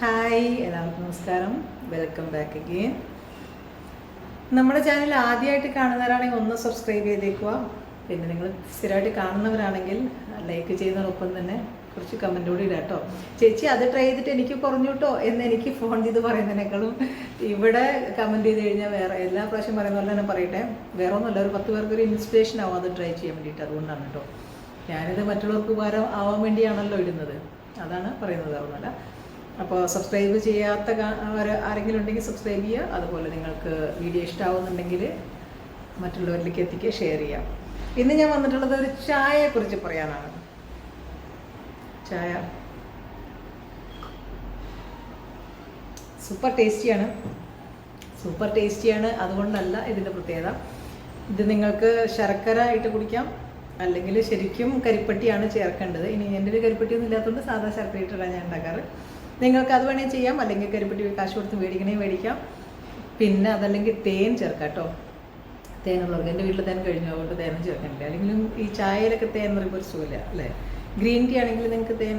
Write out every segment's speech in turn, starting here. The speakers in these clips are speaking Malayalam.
ഹായ് എല്ലാവർക്കും നമസ്കാരം. വെൽക്കം ബാക്ക് അഗെയിൻ നമ്മുടെ ചാനൽ ആദ്യമായിട്ട് കാണുന്നവരാണെങ്കിൽ ഒന്ന് സബ്സ്ക്രൈബ് ചെയ്തേക്കുക. പിന്നെ നിങ്ങൾ സ്ഥിരമായിട്ട് കാണുന്നവരാണെങ്കിൽ ലൈക്ക് ചെയ്യുന്നതിനൊപ്പം തന്നെ കുറച്ച് കമന്റ് കൂടി ഇടാം കേട്ടോ ചേച്ചി അത് ട്രൈ ചെയ്തിട്ട് എനിക്ക് കുറഞ്ഞു കേട്ടോ എന്ന് എനിക്ക് ഫോൺ ചെയ്ത് പറയുന്നതിനേക്കാളും ഇവിടെ കമന്റ് ചെയ്ത് കഴിഞ്ഞാൽ വേറെ എല്ലാ പ്രാവശ്യം പറയുന്ന പോലെ തന്നെ പറയട്ടെ. വേറെ ഒന്നുമല്ല ഒരു പത്ത് പേർക്ക് ഒരു ഇൻസ്പിറേഷൻ ആവും അത് ട്രൈ ചെയ്യാൻ വേണ്ടിയിട്ട്. അതുകൊണ്ടാണ് കേട്ടോ ഞാനിത് മറ്റുള്ളവർക്ക് ഉപകാരം ആവാൻ വേണ്ടിയാണല്ലോ ഇടുന്നത്. അതാണ് പറയുന്നത് ഒന്നുമല്ല. അപ്പോൾ സബ്സ്ക്രൈബ് ചെയ്യാത്ത ആരെങ്കിലും ഉണ്ടെങ്കിൽ സബ്സ്ക്രൈബ് ചെയ്യുക അതുപോലെ നിങ്ങൾക്ക് വീഡിയോ ഇഷ്ടമാവുന്നുണ്ടെങ്കിൽ മറ്റുള്ളവരിലേക്ക് എത്തിക്കുക ഷെയർ ചെയ്യാം. ഇന്ന് ഞാൻ വന്നിട്ടുള്ളത് ഒരു ചായയെക്കുറിച്ച് പറയാനാണ്. ചായ. സൂപ്പർ ടേസ്റ്റിയാണ് സൂപ്പർ ടേസ്റ്റിയാണ് അതുകൊണ്ടല്ല ഇതിന്റെ പ്രത്യേകത. ഇത് നിങ്ങൾക്ക് ശർക്കര ഇട്ട് കുടിക്കാം. അല്ലെങ്കിൽ ശരിക്കും കരിപ്പട്ടിയാണ് ചേർക്കേണ്ടത്. ഇനി എന്റെ ഒരു കരിപ്പട്ടിയൊന്നും ഇല്ലാത്തതുകൊണ്ട് സാധാ ശർക്കര ഇട്ടിട്ടാണ് ഞാൻ ഉണ്ടാക്കാറ്. നിങ്ങൾക്ക് അത് വേണേൽ ചെയ്യാം. അല്ലെങ്കിൽ കരിപ്പെട്ടി കാശ് കൊടുത്ത് മേടിക്കണേ മേടിക്കാം. പിന്നെ അതല്ലെങ്കിൽ തേൻ ചേർക്കാം കേട്ടോ തേനുള്ളവർക്ക് എന്റെ വീട്ടിൽ തേൻ കഴിഞ്ഞു. അതുകൊണ്ട് തേനും ചേർക്കണില്ല അല്ലെങ്കിലും ഈ ചായയിലൊക്കെ തേൻ എന്ന് പറയുമ്പോൾ ഒരു സുഖമില്ല അല്ലേ? ഗ്രീൻ ടീ ആണെങ്കിൽ നിങ്ങൾക്ക് തേൻ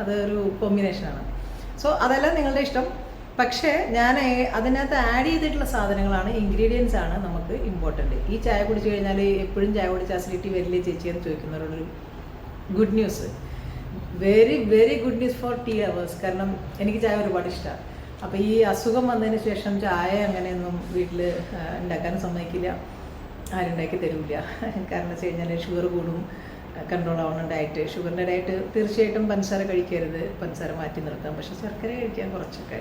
അതൊരു കോമ്പിനേഷനാണ് സോ അതെല്ലാം നിങ്ങളുടെ ഇഷ്ടം. പക്ഷേ ഞാൻ അതിനകത്ത് ആഡ് ചെയ്തിട്ടുള്ള സാധനങ്ങളാണ്. ഇൻഗ്രീഡിയൻസ് ആണ് നമുക്ക് ഇമ്പോർട്ടന്റ് ഈ ചായ കുടിച്ചു കഴിഞ്ഞാൽ എപ്പോഴും ചായ കുടിച്ച് അസിഡിറ്റി വരില്ലേ ചേച്ചി എന്ന് ചോദിക്കുന്നവരോടൊരു good news very very good news for tea lovers കാരണം എനിക്ക് ചായ ഒരുപാട് ഇഷ്ടമാണ് അപ്പോൾ ഈ അസുഖം വന്നതിന് ശേഷം ചായ അങ്ങനെയൊന്നും വീട്ടിൽ ഉണ്ടാക്കാൻ സമ്മതിക്കില്ല. ആരുണ്ടാക്കി തരില്ല കാരണം വെച്ച് കഴിഞ്ഞാൽ ഷുഗർ കൂടും കൺട്രോൾ ആവണം ഡയറ്റ്. ഷുഗറിന്റെ ഡയറ്റ് തീർച്ചയായിട്ടും പഞ്ചസാര കഴിക്കരുത്. പഞ്ചസാര മാറ്റി നിർത്താം. പക്ഷേ ശർക്കര കഴിക്കാൻ കുറച്ചൊക്കെ.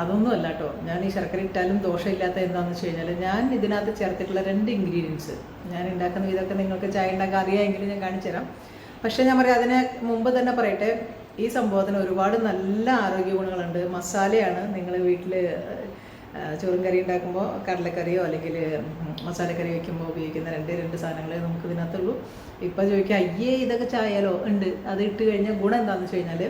അതൊന്നും അല്ല കേട്ടോ. ഞാൻ ഈ ശർക്കര ഇട്ടാലും ദോഷമില്ലാത്ത എന്താണെന്ന് വെച്ച് കഴിഞ്ഞാൽ ഞാൻ ഇതിനകത്ത് ചേർത്തിട്ടുള്ള രണ്ട് ഇൻഗ്രീഡിയൻസ് ഞാൻ ഉണ്ടാക്കുന്ന ഇതൊക്കെ നിങ്ങൾക്ക് ചായ ഉണ്ടാക്കാൻ അറിയാമെങ്കിൽ ഞാൻ കാണിച്ചു തരാം പക്ഷേ ഞാൻ പറയാം അതിന് മുമ്പ് തന്നെ പറയട്ടെ ഈ സംഭവത്തിന് ഒരുപാട് നല്ല ആരോഗ്യ ഗുണങ്ങളുണ്ട്. മസാലയാണ് നിങ്ങൾ വീട്ടിൽ ചോറും കറി ഉണ്ടാക്കുമ്പോൾ കടലക്കറിയോ അല്ലെങ്കിൽ മസാലക്കറി വയ്ക്കുമ്പോൾ ഉപയോഗിക്കുന്ന രണ്ട് രണ്ട് സാധനങ്ങളെ നമുക്ക് ഇതിനകത്തുള്ളൂ. ഇപ്പം ചോദിക്കുക അയ്യേ ഇതൊക്കെ ചായാലോ? ഉണ്ട്. അത് ഇട്ട് കഴിഞ്ഞാൽ ഗുണം എന്താണെന്ന് വെച്ച് കഴിഞ്ഞാൽ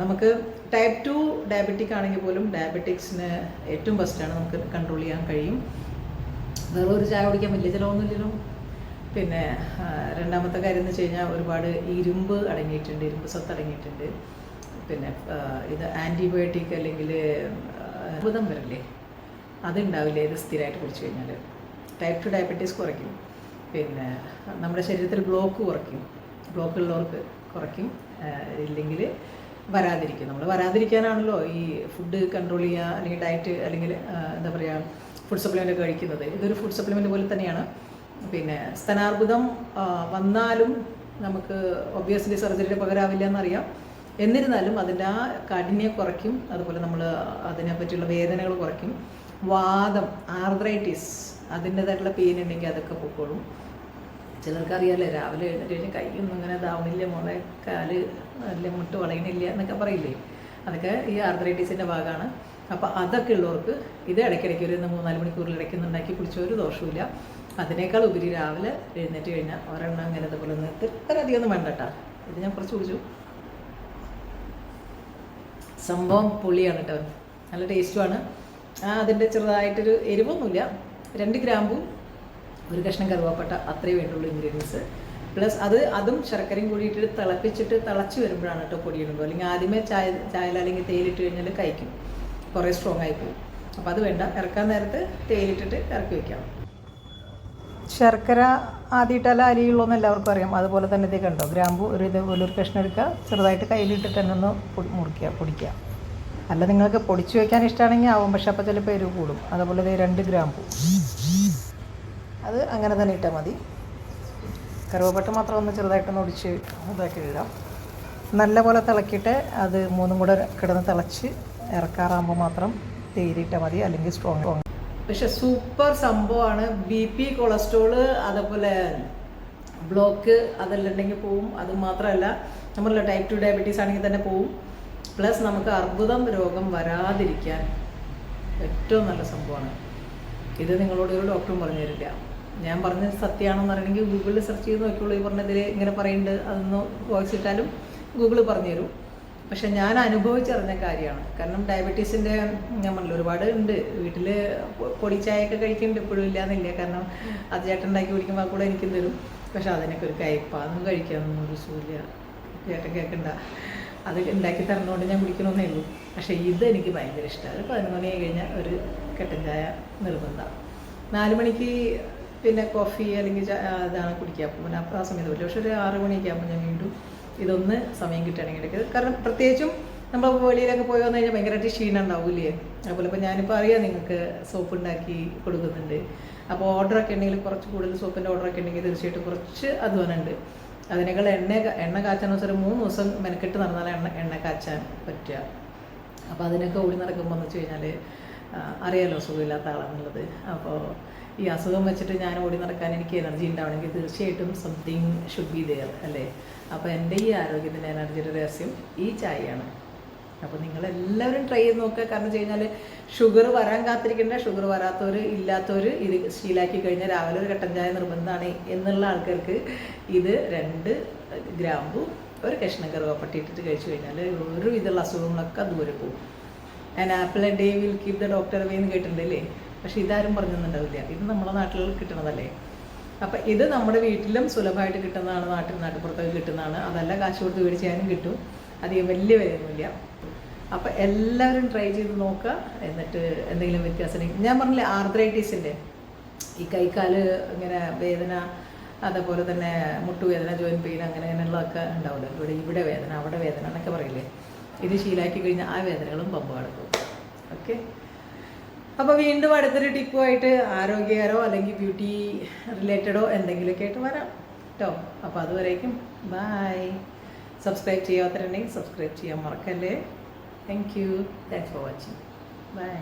നമുക്ക് ടൈപ്പ് ടു ഡയബറ്റിക് ആണെങ്കിൽ പോലും ഡയബറ്റിക്സിന് ഏറ്റവും ബെസ്റ്റാണ് നമുക്ക് കൺട്രോൾ ചെയ്യാൻ കഴിയും. വെറുതെ ഒരു ചായ കുടിക്കാൻ വലിയ ചിലവൊന്നുമില്ലല്ലോ. പിന്നെ രണ്ടാമത്തെ കാര്യം എന്ന് വെച്ച് കഴിഞ്ഞാൽ ഒരുപാട് ഇരുമ്പ് അടങ്ങിയിട്ടുണ്ട് ഇരുമ്പ് സ്വത്ത് അടങ്ങിയിട്ടുണ്ട്. പിന്നെ ഇത് ആന്റിബയോട്ടിക് അല്ലെങ്കിൽ അത്ഭുതം വരില്ലേ? അതുണ്ടാവില്ല? ഇത് സ്ഥിരമായിട്ട് കുടിച്ചു കഴിഞ്ഞാൽ ടൈപ്പ് ടു ഡയബറ്റീസ് കുറയ്ക്കും. പിന്നെ നമ്മുടെ ശരീരത്തിൽ ബ്ലോക്ക് കുറയ്ക്കും. ബ്ലോക്ക് ഉള്ളവർക്ക് കുറയ്ക്കും. ഇല്ലെങ്കിൽ വരാതിരിക്കും. നമ്മൾ വരാതിരിക്കാനാണല്ലോ ഈ ഫുഡ് കൺട്രോൾ ചെയ്യുക അല്ലെങ്കിൽ ഡയറ്റ് അല്ലെങ്കിൽ എന്താ പറയുക ഫുഡ് സപ്ലിമെന്റ് കഴിക്കുന്നത്. ഇതൊരു ഫുഡ് സപ്ലിമെന്റ് പോലെ തന്നെയാണ്. പിന്നെ സ്തനാർബുദം വന്നാലും നമുക്ക് ഒബ്വിയസ്ലി സർജറിയുടെ പകരാവില്ല എന്നറിയാം എന്നിരുന്നാലും അതിന്റെ ആ കാഠിന്യം കുറയ്ക്കും അതുപോലെ നമ്മൾ അതിനെ പറ്റിയുള്ള വേദനകൾ കുറയ്ക്കും. വാദം ആർദ്രൈറ്റിസ് അതിന്റെതായിട്ടുള്ള പെയിൻ ഉണ്ടെങ്കിൽ അതൊക്കെ പൊക്കോളും. ചിലർക്ക് അറിയാലേ രാവിലെ എഴുന്നേറ്റ് കൈയൊന്നും അങ്ങനെ ഇതാവുന്നില്ല മോളെ കാൽ അല്ലെ മുട്ട് വളയണില്ല എന്നൊക്കെ പറയില്ലേ? അതൊക്കെ ഈ ആർത്രൈറ്റിസിന്റെ ഭാഗമാണ്. അപ്പോൾ അതൊക്കെ ഉള്ളവർക്ക് ഇത് ഇടയ്ക്കിടയ്ക്ക് ഒരു മൂന്നാൽ മണിക്കൂറിൽ ഇടയ്ക്ക് ഉണ്ടാക്കി കുടിച്ച ഒരു ദോഷമില്ല അതിനേക്കാൾ ഉപരി രാവിലെ എഴുന്നേറ്റ് കഴിഞ്ഞാൽ ഒരെണ്ണം അങ്ങനെ ഇതുപോലെ ഒന്ന് ഇത്ര അധികം ഒന്നും വേണ്ട കേട്ടോ ഇത് ഞാൻ കുറച്ച് കുടിച്ചു. സംഭവം പുളിയാണ് കേട്ടോ. നല്ല ടേസ്റ്റുമാണ്. ആ അതിന്റെ ചെറുതായിട്ടൊരു എരിവൊന്നുമില്ല. രണ്ട് ഗ്രാമ്പും ഒരു കഷ്ണം കറുവാപ്പട്ട അത്രയേ വേണ്ടുള്ളൂ ഇൻഗ്രീഡിയൻസ് പ്ലസ് അത് അതും ശർക്കരയും കൂടിയിട്ട് തിളപ്പിച്ചിട്ട് തിളച്ച് വരുമ്പോഴാണ് കേട്ടോ പൊടിയിടുന്നത് അല്ലെങ്കിൽ ആദ്യമേ ചായ ചായയിൽ അല്ലെങ്കിൽ തേയിലിട്ട് കഴിഞ്ഞാൽ കഴിക്കും. കുറേ സ്ട്രോങ് ആയി പോകും. അപ്പോൾ അത് വേണ്ട. ഇറക്കാൻ നേരത്ത് തേയിലിട്ടിട്ട് ഇറക്കി വയ്ക്കാം ശർക്കര ആദ്യമായിട്ടല്ല അരിയുള്ളൂന്ന് എല്ലാവർക്കും അറിയാം. അതുപോലെ തന്നെ ഇതൊക്കെ കണ്ടോ? ഗ്രാമ്പു ഒരു ഇതുപോലെ ഒരു കഷ്ണം എടുക്കുക. ചെറുതായിട്ട് കയ്യിലിട്ടിട്ട് തന്നെ ഒന്ന് മുറിക്കുക പൊടിക്കുക. അല്ല നിങ്ങൾക്ക് പൊടിച്ചു വെക്കാൻ ഇഷ്ടമാണെങ്കിൽ ആവും. പക്ഷെ അപ്പോൾ ചിലപ്പോൾ എരിവ് കൂടും. അതുപോലെ രണ്ട് ഗ്രാമ്പു. അത് അങ്ങനെ തന്നെ ഇട്ടാൽ മതി. കറുവപ്പട്ട മാത്രം ഒന്ന് ചെറുതായിട്ടൊന്ന് ഒടിച്ച് ഇതാക്കി ഇടാം. നല്ല പോലെ തിളക്കിയിട്ട് അത് മൂന്നും കൂടെ കിടന്ന് തിളച്ച് ഇറക്കാറാകുമ്പോൾ മാത്രം തേരിയിട്ടാൽ മതി. അല്ലെങ്കിൽ സ്ട്രോങ് പക്ഷെ സൂപ്പർ സംഭവമാണ്. ബി പി കൊളസ്ട്രോൾ അതേപോലെ ബ്ലോക്ക് അതെല്ലാം ഉണ്ടെങ്കിൽ പോവും. അത് മാത്രമല്ല നമ്മളല്ല ടൈപ്പ് ടു ഡയബറ്റീസ് ആണെങ്കിൽ തന്നെ പോവും. പ്ലസ് നമുക്ക് അർബുദം രോഗം വരാതിരിക്കാൻ ഏറ്റവും നല്ല സംഭവമാണ്. ഇത് നിങ്ങളോട് ഒരു ഡോക്ടറും പറഞ്ഞു തരില്ല. ഞാൻ പറഞ്ഞ സത്യമാണെന്ന് അറിയണമെങ്കിൽ ഗൂഗിളിൽ സെർച്ച് ചെയ്ത് നോക്കിയുള്ളൂ ഈ പറഞ്ഞതിൽ ഇങ്ങനെ പറയുന്നുണ്ട്. അതൊന്ന് വോയിസ് ഇട്ടാലും ഗൂഗിൾ പറഞ്ഞു തരും പക്ഷെ ഞാൻ അനുഭവിച്ചറിഞ്ഞ കാര്യമാണ്. കാരണം ഡയബറ്റീസിന്റെ ഞാൻ പറഞ്ഞു ഒരുപാട് ഉണ്ട്. വീട്ടിൽ പൊടിച്ചായൊക്കെ കഴിക്കുന്നുണ്ട്. ഇപ്പോഴും ഇല്ലാന്നില്ല. കാരണം അത് ചേട്ടൻ ഉണ്ടാക്കി കുടിക്കുമ്പോൾ കൂടെ എനിക്കും തരും. പക്ഷെ അതിനൊക്കെ ഒരു കയ്പാന്നും കഴിക്കാനൊന്നും ഒരു സൂര്യ ചേട്ടൻ കേൾക്കണ്ട അത് ഉണ്ടാക്കി തരണോണ്ട് ഞാൻ കുടിക്കണമെന്നേ ഉള്ളൂ. പക്ഷേ ഇത് എനിക്ക് ഭയങ്കര ഇഷ്ടമാണ് ഒരു പതിനൊന്ന് മണി കഴിഞ്ഞാൽ ഒരു കട്ടൻ ചായ നിർബന്ധമാണ് മണിക്ക് പിന്നെ കോഫി അല്ലെങ്കിൽ ഇതാണ് കുടിക്കുക. അപ്പം പിന്നെ ആ സമയത്ത് പറ്റും പക്ഷെ ഒരു ആറ് മണിയൊക്കെ ആകുമ്പോൾ ഞാൻ വീണ്ടും ഇതൊന്ന് സമയം കിട്ടുകയാണെങ്കിൽ എടുക്കരുത് കാരണം പ്രത്യേകിച്ചും നമ്മൾ വെളിയിലൊക്കെ പോയി വന്നു കഴിഞ്ഞാൽ ഭയങ്കരമായിട്ട് ക്ഷീണം ഉണ്ടാവില്ലേ അതുപോലെ ഇപ്പോൾ ഞാനിപ്പോൾ അറിയാം നിങ്ങൾക്ക് സോപ്പ് ഉണ്ടാക്കി കൊടുക്കുന്നുണ്ട്. അപ്പോൾ ഓർഡറൊക്കെ ഉണ്ടെങ്കിൽ കുറച്ച് കൂടുതൽ സോപ്പിന്റെ ഓർഡറൊക്കെ ഉണ്ടെങ്കിൽ തീർച്ചയായിട്ടും കുറച്ച് അധ്വാനമുണ്ട് അതിനേക്കാൾ എണ്ണ എണ്ണ കാച്ചാൻ ഒരു മൂന്ന് ദിവസം മെനക്കെട്ട് നടന്നാൽ എണ്ണ എണ്ണ കാച്ചാൻ പറ്റുക. അപ്പോൾ അതിനൊക്കെ ഓടി നടക്കുമ്പോൾ എന്ന് വെച്ച് കഴിഞ്ഞാൽ അറിയാലോ സുഖമില്ലാത്ത ആളാണെന്നുള്ളത് അപ്പോൾ ഈ അസുഖം വെച്ചിട്ട് ഞാൻ ഓടി നടക്കാൻ എനിക്ക് എനർജി ഉണ്ടാവണമെങ്കിൽ തീർച്ചയായിട്ടും സംതിങ് ഷുഡ് ബി ദെയർ അല്ലേ? അപ്പോൾ എന്റെ ഈ ആരോഗ്യത്തിന്റെ എനർജിയുടെ രഹസ്യം ഈ ചായയാണ്. അപ്പോൾ നിങ്ങൾ എല്ലാവരും ട്രൈ ചെയ്ത് നോക്കുക. കാരണം വെച്ച് കഴിഞ്ഞാൽ ഷുഗർ വരാൻ കാത്തിരിക്കേണ്ട. ഷുഗർ വരാത്തവർ ഇല്ലാത്തവർ ഇത് ശീലാക്കി കഴിഞ്ഞാൽ രാവിലെ ഒരു കട്ടൻ ചായ നിർബന്ധമാണ് എന്നുള്ള ആൾക്കാർക്ക് ഇത് രണ്ട് ഗ്രാമ്പു ഒരു കഷ്ണം കറുവപ്പട്ടി ഇട്ടിട്ട് കഴിച്ചു കഴിഞ്ഞാൽ ഒരു വിധമുള്ള അസുഖങ്ങളൊക്കെ ദൂരെ പോകും. And apple a day will keep the doctor away എന്ന് കേട്ടിട്ടുണ്ടല്ലേ പക്ഷെ ഇതാരും പറഞ്ഞൊന്നുണ്ടാവില്ല. ഇത് നമ്മുടെ നാട്ടിൽ കിട്ടണതല്ലേ? അപ്പം ഇത് നമ്മുടെ വീട്ടിലും സുലഭമായിട്ട് കിട്ടുന്നതാണ് നാട്ടിൽ നാട്ടുപുറത്തൊക്കെ കിട്ടുന്നതാണ്. അതല്ല കാശ് കൊടുത്ത് മേടിച്ചാലും കിട്ടും. അധികം വലിയ വിലയൊന്നുമില്ല. അപ്പം എല്ലാവരും ട്രൈ ചെയ്ത് നോക്കുക. എന്നിട്ട് എന്തെങ്കിലും വ്യത്യാസം ഞാൻ പറഞ്ഞില്ലേ ആർത്രൈറ്റീസിന്റെ ഈ കൈക്കാൽ ഇങ്ങനെ വേദന അതേപോലെ തന്നെ മുട്ടുവേദന ജോയിൻ പെയിൻ അങ്ങനെ അങ്ങനെയുള്ളതൊക്കെ ഉണ്ടാവില്ല. ഇവിടെ ഇവിടെ വേദന അവിടെ വേദന എന്നൊക്കെ പറയില്ലേ? ഇത് ശീലാക്കി കഴിഞ്ഞാൽ ആ വേദനകളും പമ്പ് കിടക്കും ഓക്കെ അപ്പോൾ വീണ്ടും അടുത്തൊരു ടിപ്പുമായിട്ട് ആരോഗ്യകരോ അല്ലെങ്കിൽ ബ്യൂട്ടി റിലേറ്റഡോ എന്തെങ്കിലുമൊക്കെ ആയിട്ട് വരാം കേട്ടോ അപ്പോൾ അതുവരേക്കും ബായ് സബ്സ്ക്രൈബ് ചെയ്യാത്തവരുണ്ടെങ്കിൽ സബ്സ്ക്രൈബ് ചെയ്യാൻ മറക്കല്ലേ. Thank you thanks for watching bye